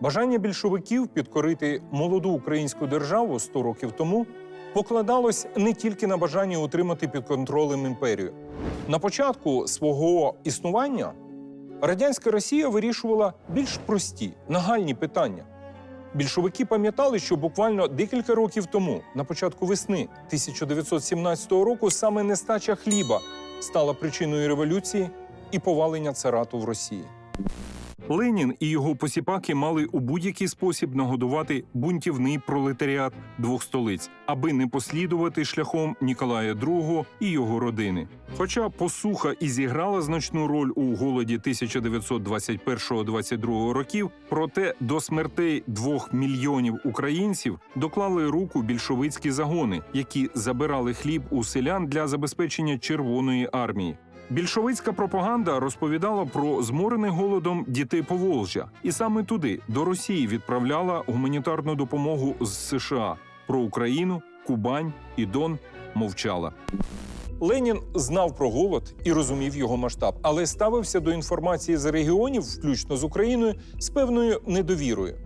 Бажання більшовиків підкорити молоду українську державу 100 років тому покладалось не тільки на бажання утримати під контролем імперію. На початку свого існування радянська Росія вирішувала більш прості, нагальні питання. Більшовики пам'ятали, що буквально декілька років тому, на початку весни 1917 року, саме нестача хліба стала причиною революції і повалення царату в Росії. Ленін і його посіпаки мали у будь-який спосіб нагодувати бунтівний пролетаріат двох столиць, аби не послідувати шляхом Ніколая II і його родини. Хоча посуха і зіграла значну роль у голоді 1921-22 років, проте до смертей двох мільйонів українців доклали руку більшовицькі загони, які забирали хліб у селян для забезпечення Червоної армії. Більшовицька пропаганда розповідала про зморених голодом дітей Поволжя, і саме туди, до Росії, відправляла гуманітарну допомогу з США. Про Україну, Кубань і Дон мовчала. Ленін знав про голод і розумів його масштаб, але ставився до інформації з регіонів, включно з Україною, з певною недовірою.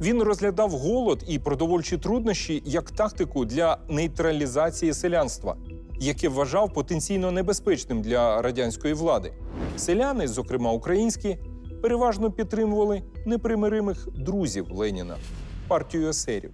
Він розглядав голод і продовольчі труднощі як тактику для нейтралізації селянства, яке вважав потенційно небезпечним для радянської влади. Селяни, зокрема українські, переважно підтримували непримиримих друзів Леніна партію есерів.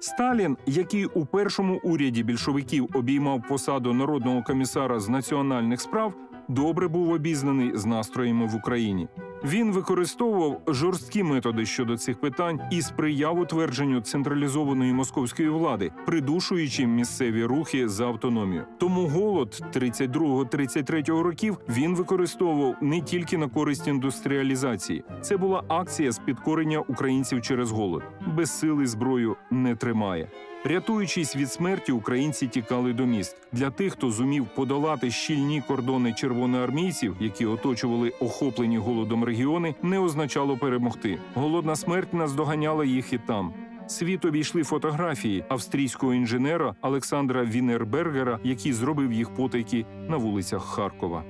Сталін, який у першому уряді більшовиків обіймав посаду народного комісара з національних справ, добре був обізнаний з настроями в Україні. Він використовував жорсткі методи щодо цих питань і сприяв утвердженню централізованої московської влади, придушуючи місцеві рухи за автономію. Тому голод 32-33 років він використовував не тільки на користь індустріалізації. Це була акція з підкорення українців через голод. Без сили зброю не тримає. Рятуючись від смерті, українці тікали до міст. Для тих, хто зумів подолати щільні кордони червоноармійців, які оточували охоплені голодом регіони, не означало перемогти. Голодна смерть наздоганяла їх і там. Світ обійшли фотографії австрійського інженера Олександра Вінербергера, який зробив їх потайки на вулицях Харкова.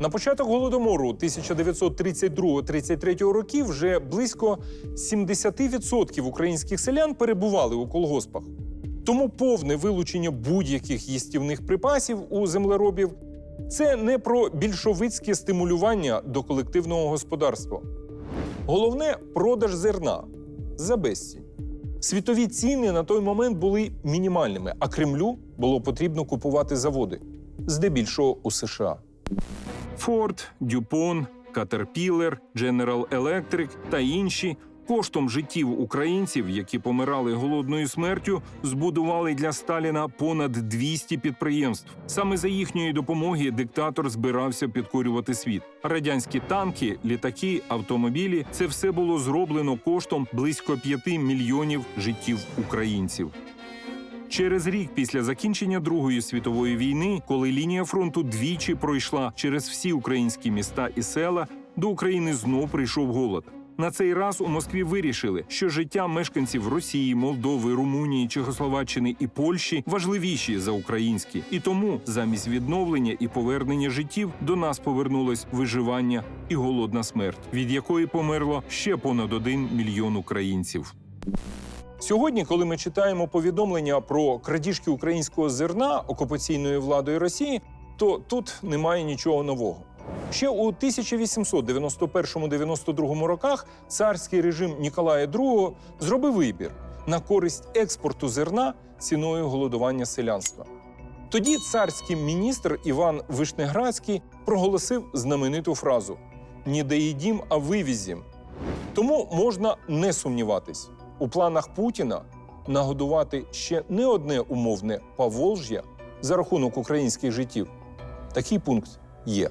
На початок голодомору 1932-33 років вже близько 70% українських селян перебували у колгоспах. Тому повне вилучення будь-яких їстівних припасів у землеробів це не про більшовицьке стимулювання до колективного господарства. Головне продаж зерна за безцінь. Світові ціни на той момент були мінімальними, а Кремлю було потрібно купувати заводи, здебільшого у США. Форд, Дюпон, Caterpillar, General Electric та інші коштом життів українців, які помирали голодною смертю, збудували для Сталіна понад 200 підприємств. Саме за їхньої допомоги диктатор збирався підкорювати світ. Радянські танки, літаки, автомобілі це все було зроблено коштом близько 5 мільйонів життів українців. Через рік після закінчення Другої світової війни, коли лінія фронту двічі пройшла через всі українські міста і села, до України знов прийшов голод. На цей раз у Москві вирішили, що життя мешканців Росії, Молдови, Румунії, Чехословаччини і Польщі важливіші за українські, і тому замість відновлення і повернення життів до нас повернулось виживання і голодна смерть, від якої померло ще понад один мільйон українців. Сьогодні, коли ми читаємо повідомлення про крадіжки українського зерна окупаційною владою Росії, то тут немає нічого нового. Ще у 1891-92 роках царський режим Ніколая II зробив вибір на користь експорту зерна ціною голодування селянства. Тоді царський міністр Іван Вишнеградський проголосив знамениту фразу: «Ніде їдім, а вивізім. Тому можна не сумніватись у планах Путіна нагодувати ще не одне умовне Поволжя за рахунок українських життів. Такий пункт є.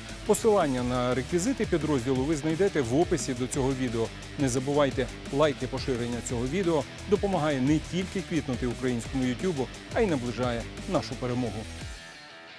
Посилання на реквізити підрозділу ви знайдете в описі до цього відео. Не забувайте лайки поширення цього відео допомагає не тільки квітнути українському Ютубу, а й наближає нашу перемогу.